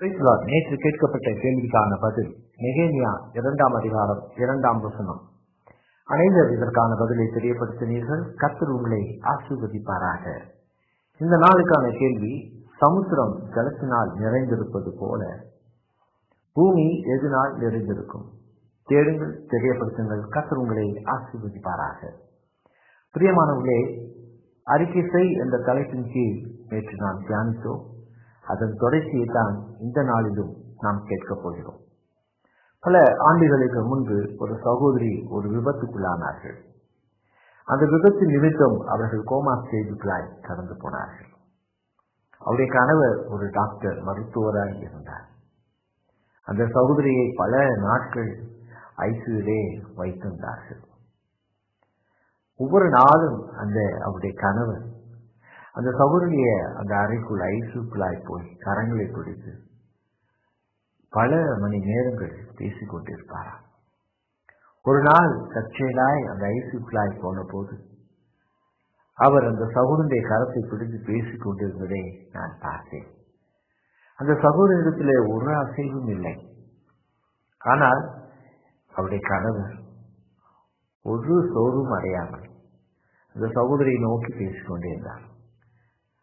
நேற்று கேட்கப்பட்ட கேள்விக்கான பதில் நெகேமியா இரண்டாம் அதிகாரம் இரண்டாம் வசனம். அனைவர் இதற்கான பதிலை தெரியப்படுத்தினீர்கள். கத்தர் உங்களை ஆசீர்வதிப்பாராக. இந்த நாளுக்கான கேள்வி சமுத்திரம் ஜலத்தினால் நிறைந்திருப்பது போல பூமி எதனால் நிறைந்திருக்கும். தேடுங்கள் தெரியப்படுத்துங்கள். கத்தர் உங்களை ஆசீர்வதிப்பாராக. பிரியமானவர்களே அறிக்கை செய் என்ற தலைப்பின் கீழ் நேற்று நாம் தியானித்தோம். அதன் தொடர்ச்சியை தான் இந்த நாளிலும் நாம் கேட்கப் போகிறோம். பல ஆண்டுகளுக்கு முன்பு ஒரு சகோதரி ஒரு விபத்துக்குள்ளானார்கள். அந்த விபத்து நிமித்தம் அவர்கள் கோமா ஸ்டேஜுக்குள்ளாய் கடந்து போனார்கள். அவருடைய கணவர் ஒரு டாக்டர் மருத்துவராக இருந்தார். அந்த சகோதரியை பல நாட்கள் ஐசியூலே வைத்திருந்தார்கள். ஒவ்வொரு நாளும் அந்த அவருடைய கணவர் அந்த சகோதரிய அந்த அறைக்குள் ஐசுக்குள்ளாய் போய் கரங்களை பிடித்து பல மணி நேரங்கள் பேசிக் கொண்டிருப்பாரா? ஒரு நாள் தற்செயலாய் அந்த ஐசுக்குள்ளாய் போன போது அவர் அந்த சகோதரனுடைய கரத்தை பிடித்து பேசிக் கொண்டிருந்ததை நான் பார்த்தேன். அந்த சகோதரத்திலே ஒரு அசைவும் இல்லை. ஆனால் அவருடைய கணவர் ஒரு சோறும் அடையாமல் அந்த சகோதரியை நோக்கி பேசிக்கொண்டே இருந்தார்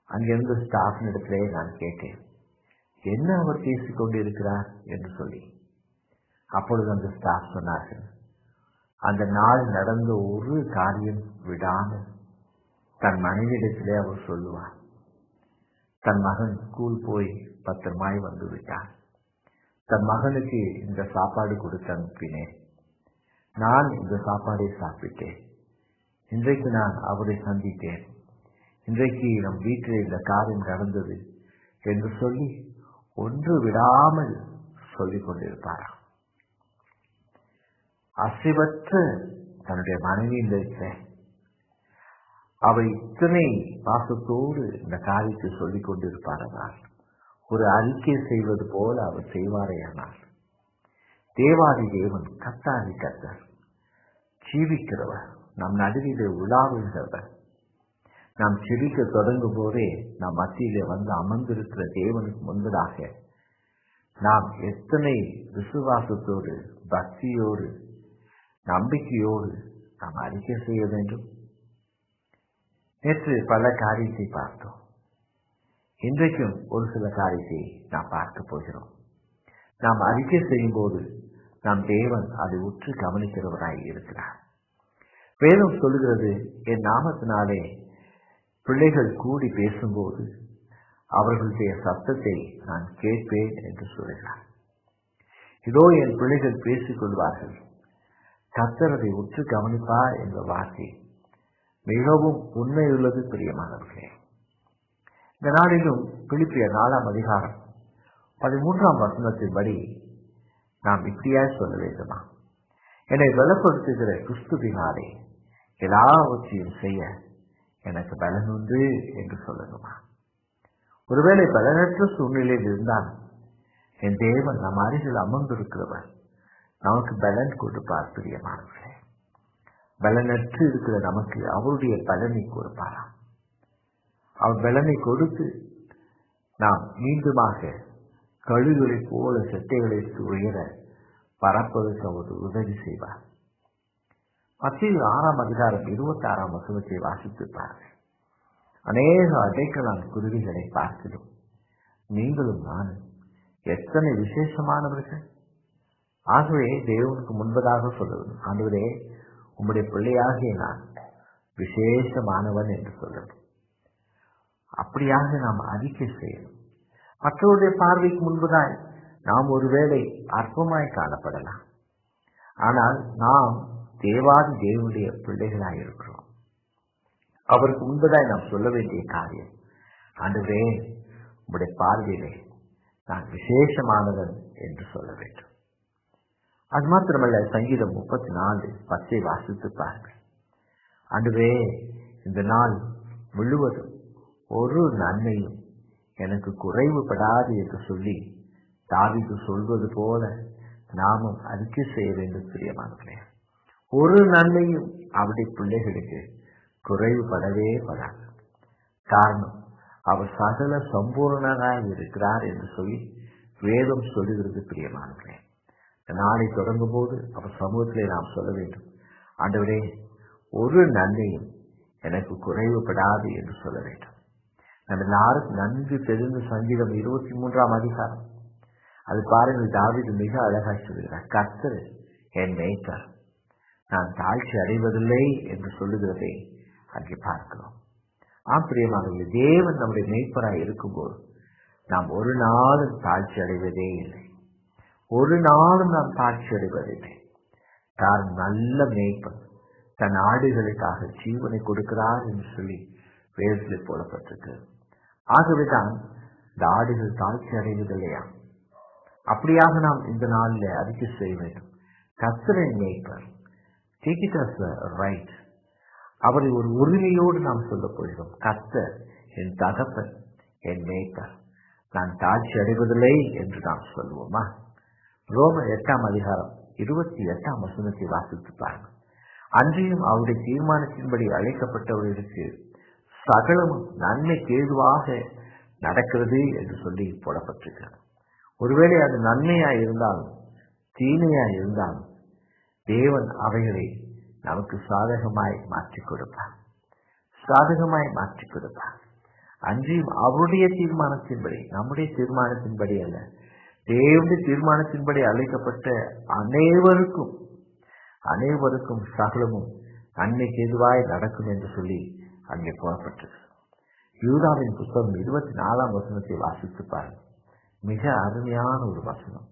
அங்கிருந்த ஸ்டாஃப் இடத்திலே நான் கேட்டேன். என்ன அவர் பேசிக்கொண்டு இருக்கிறார் என்று சொல்லி. அப்பொழுது அந்த ஸ்டாஃப் சொன்னார்கள் அந்த நாள் நடந்த ஒரு காரியம் விடாமல் தன் மனைவியிடத்திலே அவர் சொல்லுவார். தன் மகன் ஸ்கூல் போய் பத்திரமாய் வந்து விட்டான் தன் மகனுக்கு இந்த சாப்பாடு கொடுத்து அனுப்பினேன். நான் இந்த சாப்பாடை சாப்பிட்டேன். இன்றைக்கு நான் அவரை சந்தித்தேன். இன்றைக்கு நம் வீட்டில் இந்த காரியம் நடந்தது என்று சொல்லி ஒன்று விடாமல் சொல்லிக் கொண்டிருப்பாராம். அசைவற்ற தன்னுடைய மனைவியில் இருக்க அவர் இத்தனை பாசத்தோடு இந்த காரியத்தை சொல்லிக் கொண்டிருப்பாரனால் ஒரு அறிக்கை செய்வது போல அவர் செய்வாரேயானால் தேவாதி தேவன் கத்தாதி கத்தர் ஜீவிக்கிறவர் நம் நடுவிலே உலாவுகிறவர் நாம் சிரிக்க தொடங்கும் போதே நாம் மத்தியிலே வந்து அமர்ந்திருக்கிற தேவனுக்கு முன்பதாக நாம் எத்தனை விசுவாசத்தோடு பக்தியோடு நம்பிக்கையோடு நாம் அறிக்கை செய்ய வேண்டும்? நேற்று பல காரியத்தை பார்த்தோம். இன்றைக்கும் ஒரு சில காரியத்தை நாம் பார்க்க போகிறோம். நாம் அறிக்கை செய்யும் போது நம் தேவன் அதை உற்று கவனிக்கிறவராய் இருக்கிறார். வேதம் சொல்லுகிறது என் நாமத்தினாலே பிள்ளைகள் கூடி பேசும்போது அவர்களுடைய சத்தத்தை நான் கேட்பேன் என்று சொல்கிறார். இதோ என் பிள்ளைகள் பேசிக் கொள்வார்கள். கத்தரதை உற்று கவனிப்பார் என்ற வார்த்தை மிகவும் உண்மையுள்ளது பிரியமானவர்களே. இந்த நாளிலும் பிலிப்பிய நாலாம் அதிகாரம் பதிமூன்றாம் வசனத்தின்படி நாம் இப்படியாய் சொல்ல வேண்டுமா? என்னை பலப்படுத்துகிற கிறிஸ்துவினாலே எல்லாவற்றையும் செய்ய எனக்கு பலன் உண்டு என்று சொல்லணுமா? ஒருவேளை பலனற்ற சூழ்நிலையில் இருந்தால் என் தேவன் நம் அருகில் அமர்ந்திருக்கிறவர் நமக்கு பலன் கொடுப்பார் பிரியமானவர்களே. பலனற்று இருக்கிற நமக்கு அவருடைய பலனை கொடுப்பாராம் அவர் பலனை கொடுத்து நாம் மீண்டுமாக கழுகுகளைப் போல செட்டைகளை உயர பறப்பதற்கு அவர் உதவி செய்வார். மத்திய ஆறாம் அதிகாரம் இருபத்தி ஆறாம் வசனத்தை வாசித்திருப்பார்கள் அநேக அடைக்கலான் குருவிகளை பார்க்கிறோம் நீங்களும் நானும் எத்தனை விசேஷமானவர்கள் ஆகவே தேவனுக்கு முன்பதாக சொல்லணும் ஆண்டவரே உம்முடைய பிள்ளையாகிய நான் விசேஷமானவன் என்று சொல்லணும் அப்படியாக நாம் அறிக்கை செய்யணும் மற்றவருடைய பார்வைக்கு முன்பதாய் நாம் ஒருவேளை அற்பமாய் காணப்படலாம் ஆனால் நாம் தேவாதி தேவனுடைய பிள்ளைகளாக இருக்கிறோம். அவருக்கு உண்பதாய் நாம் சொல்ல வேண்டிய காரியம் அன்றுவே உங்களுடைய பார்வையிலே நான் விசேஷமானவன் என்று சொல்ல வேண்டும். அது மாத்திரமல்ல சங்கீதம் முப்பத்தி நாலு பச்சை வாசித்து பாருங்கள். அன்றுவே இந்த நாள் முழுவதும் ஒரு நன்மையும் எனக்கு குறைவுபடாது என்று சொல்லி தாவிக்கு சொல்வது போல நாமும் அறிக்கை செய்ய வேண்டும் பிரியமானவர்களே. ஒரு நன்மையும் அவருடைய பிள்ளைகளுக்கு குறைவுபடவே படாது. காரணம் அவர் சகல சம்பூர்ணனாக இருக்கிறார் என்று சொல்லி வேதம் சொல்லுகிறது பிரியமானவர்களே. நாளை தொடங்கும் போது அவர் சமூகத்திலே நாம் சொல்ல வேண்டும். ஆண்டவரே ஒரு நன்மையும் எனக்கு குறைவுபடாது என்று சொல்ல வேண்டும். நம்ம எல்லாருக்கும் நன்கு தெரிந்த சங்கீதம் இருபத்தி மூன்றாம் அதிகாரம். அது பாருங்கள் தாவிது மிக அழகாக சொல்கிறார் கர்த்தர் என் மேய்த்தார். நான் தாழ்ச்சி அடைவதில்லை என்று சொல்லுகிறதை அங்கே பார்க்கிறோம். ஆம் தேவன் நம்முடைய மெய்ப்பராய் இருக்கும்போது நாம் ஒரு நாளும் தாழ்ச்சி அடைவதே இல்லை. ஒரு நாளும் நாம் தாழ்ச்சி அடைவதில்லை. தான் நல்ல மேய்ப்பன் தன் ஆடுகளுக்காக ஜீவனை கொடுக்கிறார் என்று சொல்லி வேதத்தில் போடப்பட்டிருக்கு ஆகவேதான் இந்த ஆடுகள் தாழ்ச்சி அடைவதில்லையா? அப்படியாக நாம் இந்த நாளில் அறிக்கை செய்ய வேண்டும். கத்திரை மேய்ப்பர் டேக் இட் அஸ் ரைட் அவரை ஒரு உரிமையோடு நாம் சொல்லப் போகிறோம் கத்த என் தகப்பன் என் மேய்ப்பர். நான் தாழ்ச்சி அடைவதில்லை என்று நாம் சொல்வோமா ரோம எட்டாம் அதிகாரம் இருபத்தி எட்டாம் வசனத்தை வாசித்து பாருங்கள். அன்றையும் அவருடைய தீர்மானத்தின்படி அழைக்கப்பட்டவர்களுக்கு சகலமும் நன்மை கேதுவாக நடக்கிறது என்று சொல்லி போடப்பட்டிருக்கிறது. ஒருவேளை அது நன்மையா இருந்தாலும் தீமையா இருந்தாலும் தேவன் அவைகளை நமக்கு சாதகமாய் மாற்றிக் கொடுப்பார். சாதகமாய் மாற்றிக் கொடுப்பார். அன்றியும் அவருடைய தீர்மானத்தின்படி நம்முடைய தீர்மானத்தின்படி அல்ல. தேவனுடைய தீர்மானத்தின்படி அழைக்கப்பட்ட அனைவருக்கும் அனைவருக்கும் சகலமும் நன்மைக்கு எதுவாய் நடக்கும் என்று சொல்லி அங்கே கூறப்பட்டது யூதாவின் புத்தகம் இருபத்தி நாலாம் வசனத்தை வாசித்து பாருங்கள். மிக அருமையான ஒரு வசனம்.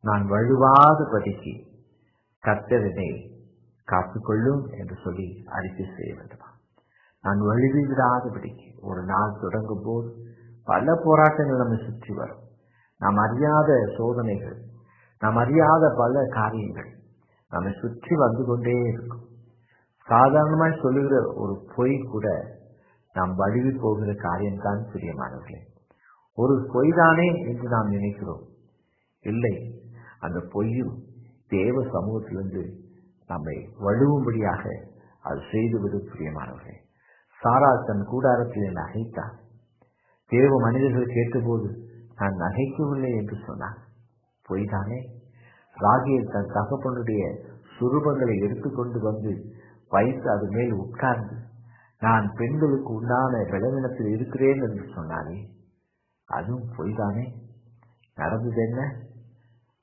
நான் வழுவாத படிக்கு கர்த்தரனை காத்துக்கொள்ளும் என்று சொல்லி அறிக்கை செய்ய வேண்டுமா? நான் வழுவிடாதபடிக்கு ஒரு நாள் தொடங்கும் போது பல போராட்டங்கள் நம்மை சுற்றி வரும். நாம் அறியாத சோதனைகள் நாம் அறியாத பல காரியங்கள் நம்மை சுற்றி வந்து கொண்டே இருக்கும். சாதாரணமாய் சொல்லுகிற ஒரு பொய் கூட நாம் வழுவி போகிற காரியம்தான் பிரியமானவர்களே. ஒரு பொய் தானே என்று நாம் நினைக்கிறோம். இல்லை அந்த பொய்யும் தேவ சமூகத்திலிருந்து நம்மை வழுவும்படியாக அது செய்துவிடும் பிரியமானவர்களே. சாரா தன் கூடாரத்திலே நகைத்தார் தேவ மனிதர்கள் கேட்டபோது நான் நகைக்கவில்லை என்று சொன்னான். பொய்தானே. ராகியல் தன் தகப்பனுடைய சுரூபங்களை எடுத்துக்கொண்டு வந்து வைத்து அது மேல் உட்கார்ந்து நான் பெண்களுக்கு உண்டான விளவினத்தில் இருக்கிறேன் என்று சொன்னானே. அதுவும் பொய்தானே. நடந்தது என்ன?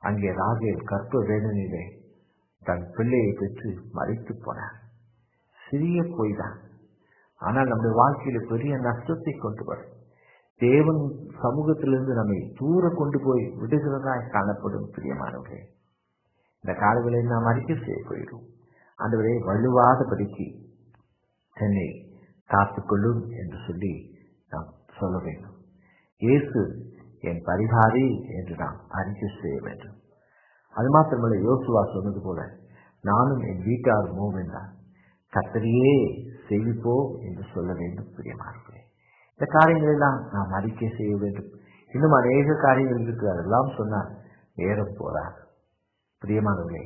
அங்கே ராகேல் கற்ப வேதனையிலே தன் பிள்ளையை பெற்று மறைத்து போனார் சிறிய பொய்தான். ஆனால் நம்முடைய வாழ்க்கையில பெரிய நஷ்டத்தை கொண்டு வரும். தேவன் சமூகத்திலிருந்து நம்மை தூர கொண்டு போய் விடுகிறதாய் காணப்படும் பிரியமானவர்களே இந்த காலங்களை நாம் அறிக்கை செய்ய போயிடும் ஆண்டவரே வலுவாதபடிக்கு என்னை காத்துக்கொள்ளும் என்று சொல்லி நாம் சொல்ல வேண்டும். இயேசு என் பரிகாரி என்று நாம் அறிக்கை செய்ய வேண்டும். அது மாத்திரமல்ல யோசுவா சொன்னது போல நானும் என் வீட்டார் மூவென்றான் கத்தரியே செய்விப்போ என்று சொல்ல வேண்டும் பிரியமார்களே இந்த காரியங்களெல்லாம் நாம் அறிக்கை செய்ய வேண்டும். இன்னும் அநேக காரியங்கள் இருக்கு அதெல்லாம் சொன்னால் நேரம் போறார் பிரியமானவர்களே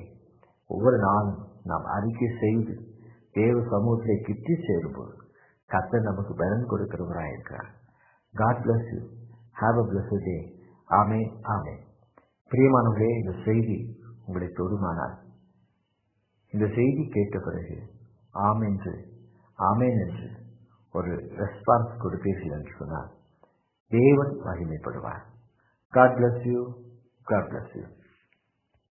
ஒவ்வொரு நாளும் நாம் அறிக்கை செய்து தேவ சமூகத்திலே கிட்டி சேரும்போது கத்தர் நமக்கு பலன் கொடுக்கிறவராக இருக்கிறார் God bless you have a bless day ஆமே ஆமே பிரியமானவர்களே இந்த செய்தி உங்களை தொடுமானால். இந்த செய்தி கேட்ட பிறகு ஆம் என்று ஆமேன் என்று ஒரு ரெஸ்பான்ஸ் கொடுப்பீர்கள் என்று சொன்னால் தேவன் மகிமைப்படுவார். God bless you God bless you